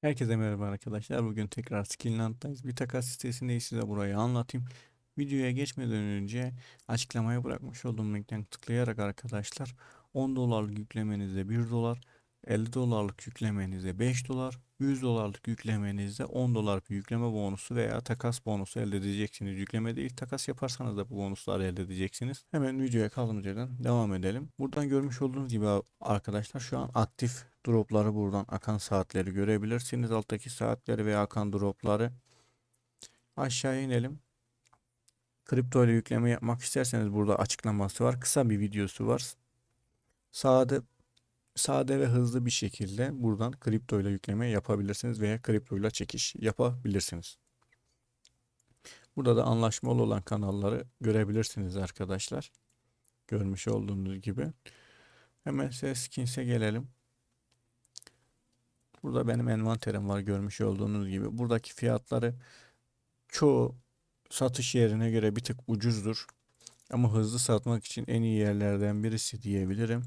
Herkese merhaba arkadaşlar. Bugün tekrar Skillland'dayız. Bir takas sitesindeyiz size burayı anlatayım. Videoya geçmeden önce açıklamaya bırakmış olduğum linkten tıklayarak arkadaşlar 10 dolarlık yüklemenizde 1 dolar, 50 dolarlık yüklemenizde 5 dolar, 100 dolarlık yüklemenizde 10 dolar bir yükleme bonusu veya takas bonusu elde edeceksiniz. Yükleme değil takas yaparsanız da bu bonusları elde edeceksiniz. Hemen videoya kaldığımız yerden devam edelim. Buradan görmüş olduğunuz gibi arkadaşlar şu an aktif dropları buradan akan saatleri görebilirsiniz. Alttaki saatleri veya akan dropları. Aşağı inelim. Kripto ile yükleme yapmak isterseniz burada açıklaması var. Kısa bir videosu var. Sade sade ve hızlı bir şekilde buradan kripto ile yükleme yapabilirsiniz veya kripto ile çekiş yapabilirsiniz. Burada da anlaşmalı olan kanalları görebilirsiniz arkadaşlar. Görmüş olduğunuz gibi. Hemen Seskins'e gelelim. Burada benim envanterim var görmüş olduğunuz gibi. Buradaki fiyatları çoğu satış yerine göre bir tık ucuzdur. Ama hızlı satmak için en iyi yerlerden birisi diyebilirim.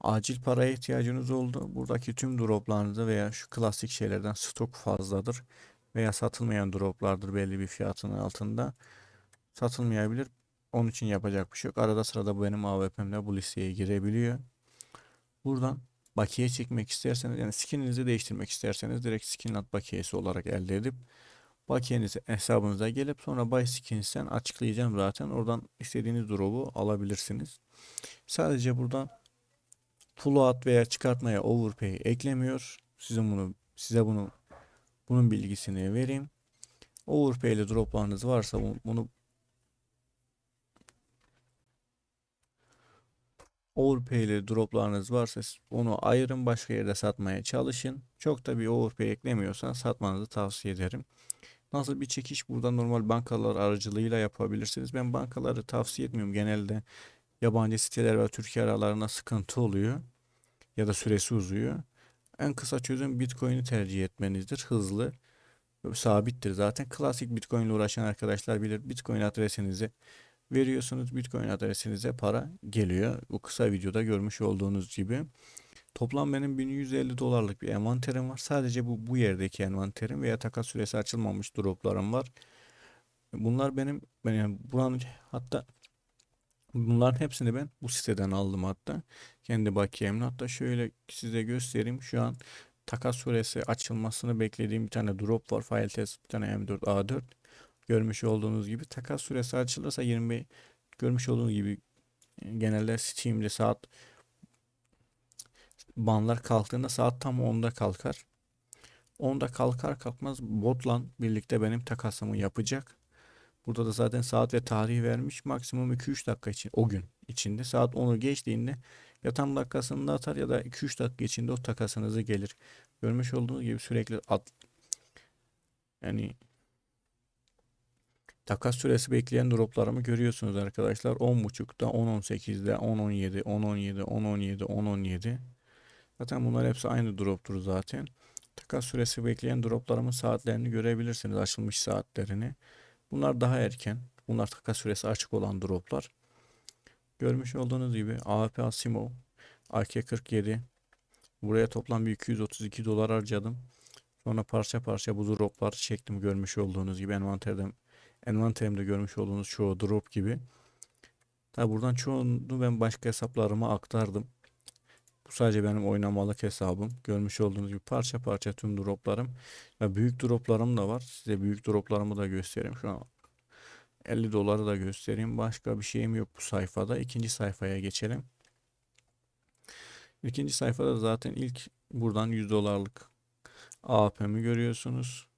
Acil paraya ihtiyacınız oldu. Buradaki tüm droplarınızda veya şu klasik şeylerden stok fazladır. Veya satılmayan droplardır belli bir fiyatın altında. Satılmayabilir. Onun için yapacak bir şey yok. Arada sırada benim AWP'mde bu listeye girebiliyor. Buradan bakiye çekmek isterseniz yani skininizi değiştirmek isterseniz direkt skinlat bakiyesi olarak elde edip bakiyenizi hesabınıza gelip sonra buy skins'ten açıklayacağım zaten. Oradan istediğiniz drop'u alabilirsiniz. Sadece buradan float veya çıkartmaya overpay eklemiyor. Sizin bunu size bunu bunun bilgisini vereyim. Overpay ile droplarınız varsa bunu overpay ile droplarınız varsa onu ayırın başka yerde satmaya çalışın. Çok da bir overpay eklemiyorsan satmanızı tavsiye ederim. Nasıl bir çekiş burada normal bankalar aracılığıyla yapabilirsiniz. Ben bankaları tavsiye etmiyorum. Genelde yabancı siteler ve Türkiye aralarında sıkıntı oluyor. Ya da süresi uzuyor. En kısa çözüm Bitcoin'i tercih etmenizdir. Hızlı. Sabittir zaten. Klasik Bitcoin ile uğraşan arkadaşlar bilir. Bitcoin adresinizi veriyorsunuz. Bitcoin adresinize para geliyor. Bu kısa videoda görmüş olduğunuz gibi. Toplam benim 1150 dolarlık bir envanterim var. Sadece bu bu yerdeki envanterim veya takas süresi açılmamış droplarım var. Bunlar benim ben yani buranın hatta bunların hepsini ben bu siteden aldım hatta. Kendi bakiyemle hatta şöyle size göstereyim. Şu an takas süresi açılmasını beklediğim bir tane drop var. File test bir tane M4 A4. Görmüş olduğunuz gibi takas süresi açılırsa 20 görmüş olduğunuz gibi genelde Steam'de saat banlar kalktığında saat tam 10'da kalkar. 10'da kalkar kalkmaz botla birlikte benim takasımı yapacak. Burada da zaten saat ve tarih vermiş. Maksimum 2-3 dakika için o gün içinde. Saat 10'u geçtiğinde ya tam dakikasında atar ya da 2-3 dakika içinde o takasınızı gelir. Görmüş olduğunuz gibi sürekli at yani Takas süresi bekleyen droplarımı görüyorsunuz arkadaşlar. 10.30'da, 10.18'de, 10.17, 10.17, 10.17, 10.17. Zaten bunlar hepsi aynı droptur zaten. Takas süresi bekleyen droplarımın saatlerini görebilirsiniz. Açılmış saatlerini. Bunlar daha erken. Bunlar takas süresi açık olan droplar. Görmüş olduğunuz gibi AWP Asimo AK-47 Buraya toplam bir 232 dolar harcadım. Sonra parça parça bu dropları çektim görmüş olduğunuz gibi envanterden envanterimde görmüş olduğunuz çoğu drop gibi. Tabi buradan çoğunu ben başka hesaplarıma aktardım. Bu sadece benim oynamalık hesabım. Görmüş olduğunuz gibi parça parça tüm droplarım. Ve büyük droplarım da var. Size büyük droplarımı da göstereyim. Şu an 50 doları da göstereyim. Başka bir şeyim yok bu sayfada. İkinci sayfaya geçelim. İkinci sayfada zaten ilk buradan 100 dolarlık AP'mi görüyorsunuz.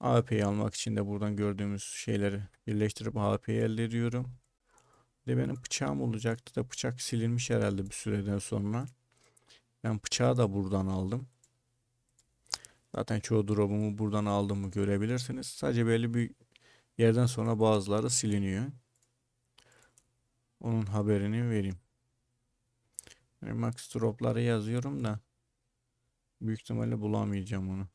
AWP'yi almak için de buradan gördüğümüz şeyleri birleştirip AWP'yi elde ediyorum. De benim bıçağım olacaktı da bıçak silinmiş herhalde bir süreden sonra. Ben bıçağı da buradan aldım. Zaten çoğu drop'umu buradan aldığımı görebilirsiniz. Sadece belli bir yerden sonra bazıları siliniyor. Onun haberini vereyim. Max drop'ları yazıyorum da büyük ihtimalle bulamayacağım onu.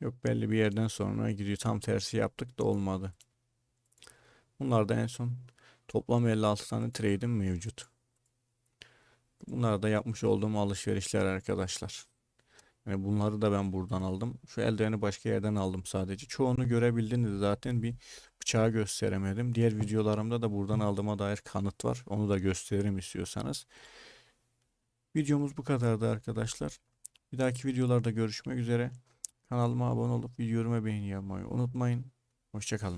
Yok belli bir yerden sonra gidiyor. Tam tersi yaptık da olmadı. Bunlarda en son toplam 56 tane trade'im mevcut. Bunlar da yapmış olduğum alışverişler arkadaşlar. Yani bunları da ben buradan aldım. Şu eldiveni başka yerden aldım sadece. Çoğunu görebildiniz zaten bir bıçağı gösteremedim. Diğer videolarımda da buradan aldığıma dair kanıt var. Onu da gösteririm istiyorsanız. Videomuz bu kadardı arkadaşlar. Bir dahaki videolarda görüşmek üzere. Kanalıma abone olup videolarıma beğeni yapmayı unutmayın. Hoşçakalın.